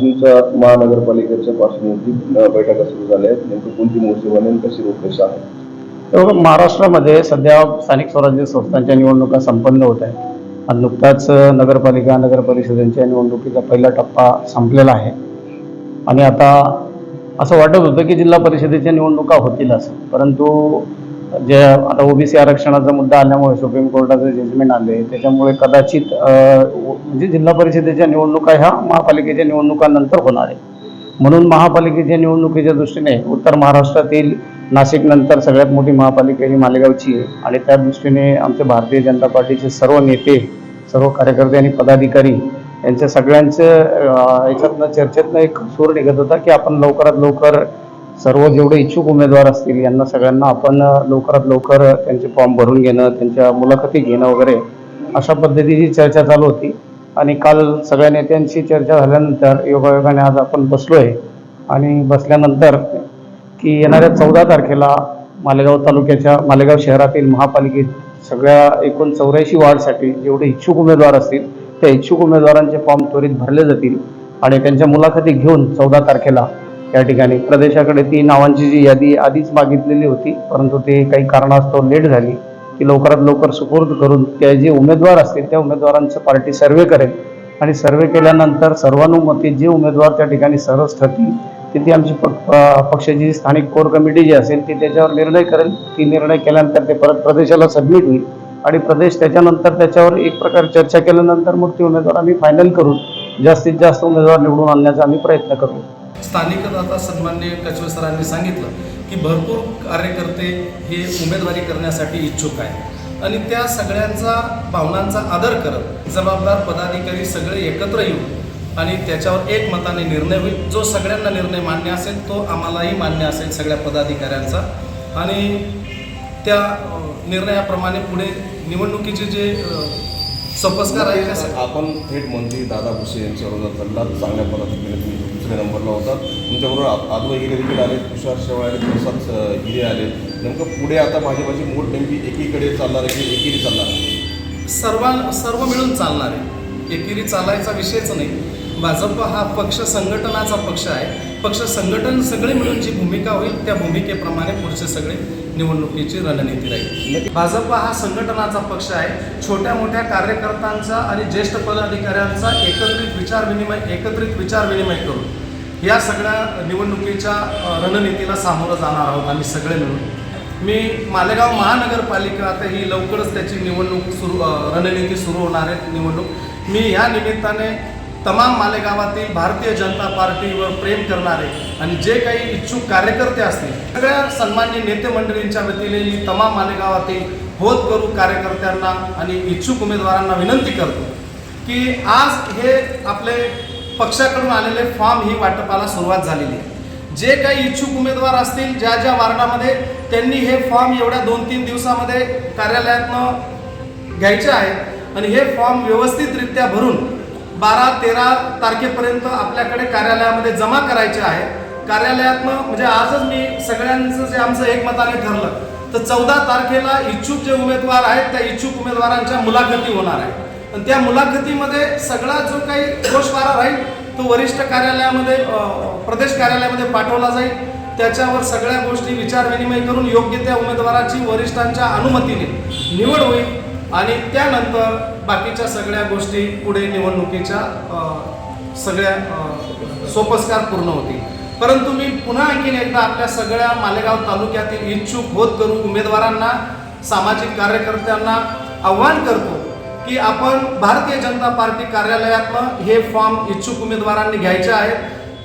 तुमच्या महानगरपालिकेच्या पार्श्वभूमीची बैठका सुरू झाल्या आहेत. नेमकं कोणती मोहीम आणि कशी रूपरेषा आहे? तर महाराष्ट्रामध्ये सध्या स्थानिक स्वराज्य संस्थांच्या निवडणुका संपन्न होत आहेत. आणि नुकताच नगरपालिका नगर परिषदेच्या निवडणुकीचा पहिला टप्पा संपलेला आहे. आणि आता असं वाटत होतं की जिल्हा परिषदेच्या निवडणुका होतील असं. परंतु जे आता ओबीसी आरक्षणाचा मुद्दा आल्यामुळे सुप्रीम कोर्टाचे जजमेंट आले त्याच्यामुळे कदाचित म्हणजे जिल्हा परिषदेच्या निवडणुका ह्या महापालिकेच्या निवडणुकांनंतर होणार आहे म्हणून महापालिकेच्या निवडणुकीच्या दृष्टीने उत्तर महाराष्ट्रातील नाशिकनंतर सगळ्यात मोठी महापालिका ही मालेगावची आहे. आणि त्या दृष्टीने आमचे भारतीय जनता पार्टीचे सर्व नेते सर्व कार्यकर्ते आणि पदाधिकारी यांच्या सगळ्यांचं याच्यातनं चर्चेतनं एक सूर निघत होता की आपण लवकरात लवकर सर्व जेवढे इच्छुक उमेदवार असतील यांना सगळ्यांना आपण लवकरात लवकर त्यांचे फॉर्म भरून घेणं त्यांच्या मुलाखती घेणं वगैरे अशा पद्धतीची चर्चा चालू होती. आणि काल सगळ्या नेत्यांशी चर्चा झाल्यानंतर योगायोगाने आज आपण बसलो आहे आणि बसल्यानंतर की येणाऱ्या चौदा तारखेला मालेगाव तालुक्याच्या मालेगाव शहरातील महापालिकेत सगळ्या एकूण चौऱ्याऐंशी वार्डसाठी जेवढे इच्छुक उमेदवार असतील त्या इच्छुक उमेदवारांचे फॉर्म त्वरित भरले जातील. आणि त्यांच्या मुलाखती घेऊन चौदा तारखेला या ठिकाणी प्रदेशाकडे ती नावांची जी यादी आधीच मागितलेली होती परंतु ते काही कारणास्तव लेट झाली. ती लवकरात लवकर सुपूर्द करून त्या जे उमेदवार असतील त्या उमेदवारांचं पार्टी सर्वे करेल. आणि सर्वे केल्यानंतर सर्वानुमते जे उमेदवार त्या ठिकाणी सरस ठरतील ती ती आमची पक- अं, पक्षाची कोर कमिटी जी असेल ती त्याच्यावर निर्णय करेल. ती निर्णय केल्यानंतर ते परत प्रदेशाला सबमिट होईल. आणि प्रदेश त्याच्यानंतर त्याच्यावर एक प्रकारे चर्चा केल्यानंतर मग ते उमेदवार आम्ही फायनल करून जास्तीत जास्त उमेदवार निवडून आणण्याचा आम्ही प्रयत्न करू. स्थानिकच आता सन्मान्य कचवे सरांनी सांगितलं की भरपूर कार्यकर्ते हे उमेदवारी करण्यासाठी इच्छुक आहेत. आणि त्या सगळ्यांचा भावनांचा आदर करत जबाबदार पदाधिकारी सगळे एकत्र येऊन आणि त्याच्यावर एक मताने निर्णय होईल जो सगळ्यांना निर्णय मान्य असेल तो आम्हालाही मान्य असेल सगळ्या पदाधिकाऱ्यांचा. आणि त्या निर्णयाप्रमाणे पुढे निवडणुकीचे जे अ, सोपस्कार आहे आपण थेट मंत्री दादा भुसे यांच्या विरोधात चांगल्या पद्धतीने दुसऱ्या नंबरला होता. तुमच्याबरोबर आ- आदवा हिरे देखील आले तुषार शेवाळे आले प्रसाद हिरे आले नेमकं पुढे आता भाजपाची मूळ नेमकी एकीकडे चालणार आहे की एकेरी चालणार आहे? सर्वां सर्व मिळून चालणार आहे. एकेरी चालायचा विषयच नाही. भाजप हा पक्ष संघटनाचा पक्ष आहे. पक्ष संघटन सगळे मिळून जी भूमिका होईल त्या भूमिकेप्रमाणे पुढचे सगळे निवडणुकीची रणनीती राहील. भाजप हा संघटनाचा पक्ष आहे. छोट्या मोठ्या कार्यकर्त्यांचा आणि ज्येष्ठ पदाधिकाऱ्यांचा एकत्रित विचार विनिमय एकत्रित विचार विनिमय करून या सगळ्या निवडणुकीच्या रणनीतीला सामोरं जाणार आहोत आम्ही सगळे मिळून. मी मालेगाव महानगरपालिका आता ही लवकरच त्याची निवडणूक सुरू रणनीती सुरू होणार आहे. निवडणूक. मी ह्या निमित्ताने तमाम मालेगावातील भारतीय जनता पार्टीवर प्रेम करणारे आणि जे काही इच्छुक कार्यकर्ते असतील सगळ्या सन्मान्य नेते मंडळींच्या वतीने मी तमाम मालेगावातील होत करू कार्यकर्त्यांना आणि इच्छुक उमेदवारांना विनंती करतो की आज हे आपले पक्षाकडून आलेले फॉर्म ही वाटपाला सुरुवात झालेली आहे. जे काही इच्छुक उमेदवार असतील ज्या ज्या वार्डामध्ये त्यांनी हे फॉर्म एवढ्या दोन तीन दिवसामध्ये कार्यालयातनं घ्यायचे आहेत आणि हे फॉर्म व्यवस्थितरित्या भरून बारा तेरा तारखेपर्यंत आपल्याकडे कार्यालयामध्ये जमा करायचे आहे. कार्यालयातनं म्हणजे आजच मी सगळ्यांचं जे आमचं एकमताने ठरलं तर चौदा तारखेला इच्छुक जे उमेदवार आहेत त्या इच्छुक उमेदवारांच्या मुलाखती होणार आहे आणि त्या मुलाखतीमध्ये सगळा जो काही गोषवारा राहील तो वरिष्ठ कार्यालयामध्ये प्रदेश कार्यालयामध्ये पाठवला जाईल. त्याच्यावर सगळ्या गोष्टी विचार विनिमय करून योग्य त्या उमेदवाराची वरिष्ठांच्या अनुमतीने निवड होईल. आणि त्यानंतर बाकीच्या सगळ्या गोष्टी पुढे निवडणुकीच्या सगळ्या सोपस्कार पूर्ण होतील. परंतु मी पुन्हा आणखीन एकदा आपल्या सगळ्या मालेगाव तालुक्यातील इच्छुक होत करू उमेदवारांना सामाजिक कार्यकर्त्यांना आव्हान करतो की आपण भारतीय जनता पार्टी कार्यालयातनं हे फॉर्म इच्छुक उमेदवारांनी घ्यायचे आहेत.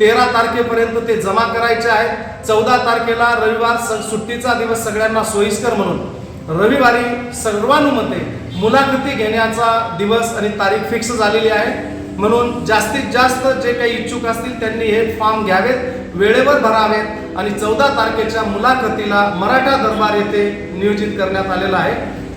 तेरा तारखेपर्यंत ते जमा करायचे आहेत. चौदा तारखेला रविवार स- सुट्टीचा दिवस सगळ्यांना सोयीस्कर म्हणून. रविवारी सर्वानुमते मुलाखती घेण्याचा दिवस आणि तारीख फिक्स झालेली आहे. म्हणून जास्तीत जास्त जे काही इच्छुक असतील त्यांनी हे फॉर्म घ्यावेत वेळेवर भरावेत आणि चौदा तारखेच्या मुलाखतीला मराठा दरबार येथे नियोजित करण्यात आलेला आहे.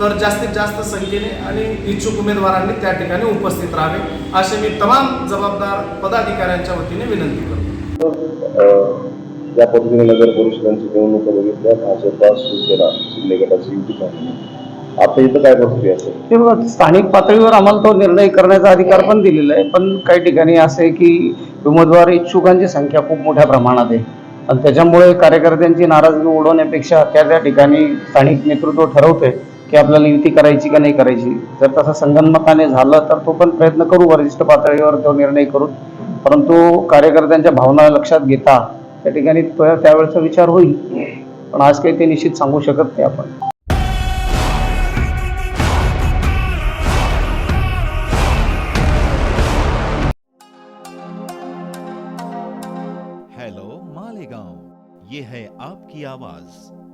तर जास्तीत जास्त संख्येने आणि इच्छुक उमेदवारांनी त्या ठिकाणी उपस्थित राहावे. असे मी तमाम जबाबदार पदाधिकाऱ्यांच्या वतीने विनंती करतो. या पद्धतीने नगर परिषदांची निवडणुका बघितल्या भाजपा शिवसेना शिंदे गटाची युती आता इथं काय प्रक्रिया असेल ते बघा स्थानिक पातळीवर आम्हाला तो निर्णय करण्याचा अधिकार पण दिलेला आहे पण काही ठिकाणी असं आहे की उमेदवार इच्छुकांची संख्या खूप मोठ्या प्रमाणात आहे. आणि त्याच्यामुळे कार्यकर्त्यांची नाराजगी उडवण्यापेक्षा त्या त्या ठिकाणी स्थानिक नेतृत्व ठरवते की आपल्याला युती करायची का नाही करायची. जर तसं संगनमताने झालं तर तो पण प्रयत्न करू वरिष्ठ पातळीवर तो निर्णय करू परंतु कार्यकर्त्यांच्या भावना लक्षात घेता त्या ठिकाणी तो त्यावेळेचा विचार होईल. पण आज काही ते निश्चित सांगू शकत नाही आपण. आपकी आवाज।